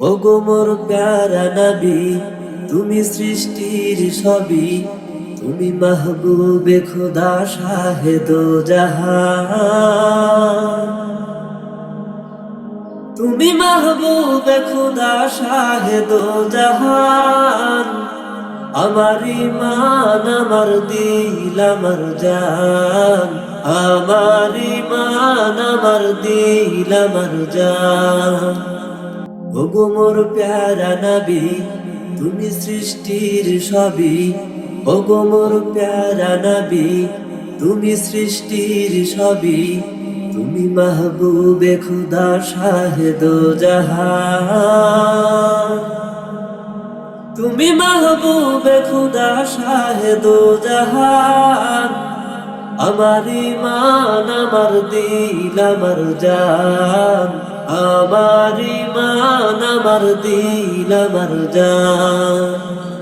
ওগো মোর প্যারা নবী, তুমি সৃষ্টির সবই তুমি মাহবুবে খোদা শাহেদ জাহান। তুমি মাহবুবে খোদা শাহেদ জাহান, আমার ইমান আমার দিল, আমার জান। আমার ইমান আমার দিল, আমার জান। ওগো মোর প্যারা নবী, তুমি সৃষ্টির সবই ওগো মোর প্যারা নবী, তুমি সৃষ্টির সবই তুমি মাহবুবে খুদা শাহেদ জাহান। তুমি মাহবুবে খুদা শাহেদ জাহান। আমার ইমান আমার দিল আমার জান। আমার ইমান আমার দিল আমার জান।